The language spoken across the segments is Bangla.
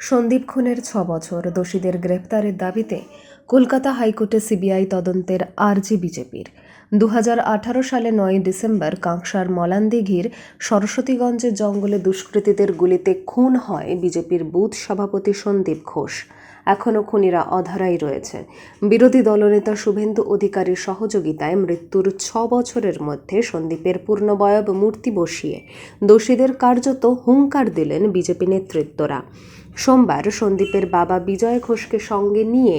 সন্দীপ খুনের ছ বছর দোষীদের গ্রেপ্তারের দাবিতে কলকাতা হাইকোর্টে সিবিআই তদন্তের আরজি বিজেপির। দু হাজার আঠারো সালে নয় ডিসেম্বর কাংসার মলান্দিঘির সরস্বতীগঞ্জের জঙ্গলে দুষ্কৃতীদের গুলিতে খুন হয় বিজেপির বুথ সভাপতি সন্দীপ ঘোষ। এখনও খুনিরা অধারাই রয়েছে। বিরোধী দলনেতা শুভেন্দু অধিকারীর সহযোগিতায় মৃত্যুর ছ বছরের মধ্যে সন্দীপের পূর্ণবয়ব মূর্তি বসিয়ে দোষীদের কার্যত হুঙ্কার দিলেন বিজেপি নেতৃত্বরা। সোমবার সন্দীপের বাবা বিজয় ঘোষকে সঙ্গে নিয়ে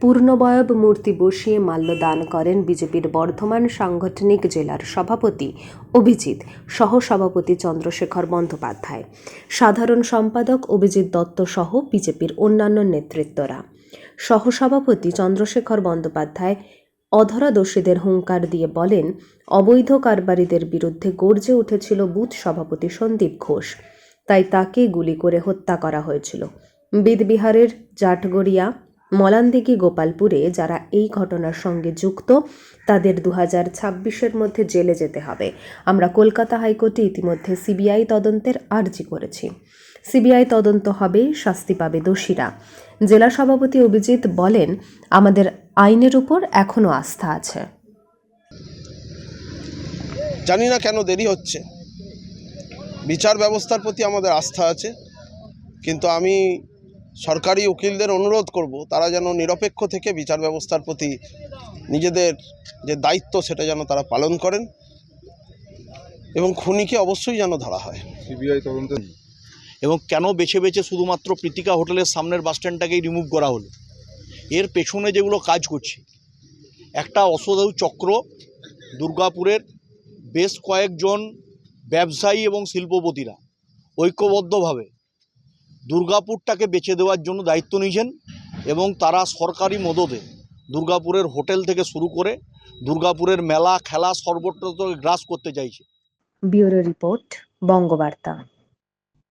পূর্ণবয়ব মূর্তি বসিয়ে মাল্যদান করেন বিজেপির বর্ধমান সাংগঠনিক জেলার সভাপতি অভিজিৎ, সহসভাপতি চন্দ্রশেখর বন্দ্যোপাধ্যায়। সাধারণ সম্পাদক অভিজিৎ দত্ত সহ বিজেপির অন্যান্য নেতৃত্বরা সহসভাপতি চন্দ্রশেখর বন্দ্যোপাধ্যায় অধরা দোষীদের হুঙ্কার দিয়ে বলেন, অবৈধ কারবারিদের বিরুদ্ধে গর্জে উঠেছিল বুথ সভাপতি সন্দীপ ঘোষ। তাই তাকে গুলি করে হত্যা করা হয়েছিল। বিদবিহারের জাটগড়িয়া মলানদিঘি গোপালপুরে যারা এই ঘটনার সঙ্গে যুক্ত, তাদের দু হাজার ছাব্বিশের মধ্যে জেলে যেতে হবে। আমরা কলকাতা হাইকোর্টে ইতিমধ্যে সিবিআই তদন্তের আর্জি করেছি। সিবিআই তদন্ত হবে, শাস্তি পাবে দোষীরা। জেলা সভাপতি অভিজিৎ বলেন, আমাদের আইনের উপর এখনও আস্থা আছে। জানি না কেন দেরি হচ্ছে। বিচার ব্যবস্থার প্রতি আমাদের আস্থা আছে, কিন্তু আমি সরকারি উকিলদের অনুরোধ করব তারা যেন নিরপেক্ষ থেকে বিচার ব্যবস্থার প্রতি নিজেদের যে দায়িত্ব সেটা যেন তারা পালন করেন এবং খুনিকে অবশ্যই যেন ধরা হয়। সিবিআই তদন্তে এবং কেন বেছে বেছে শুধুমাত্র প্রীতিকা হোটেলের সামনের বাস স্ট্যান্ডটাকেই রিমুভ করা হলো? এর পেছনে যেগুলো কাজ করছে একটা অসদাউ চক্র দুর্গাপুরের বেশ কয়েকজন ব্যবসায়ী এবং শিল্পপতিরা ঐক্যবদ্ধভাবে দুর্গাপুরটাকে বেছে দেওয়ার জন্য দায়িত্ব নিয়েছেন এবং তারা সরকারি মদদে দুর্গাপুরের হোটেল থেকে শুরু করে দুর্গাপুরের মেলা, খেলা সর্বত্র গ্রাস করতে চাইছে। Bureau report, Bangabarta.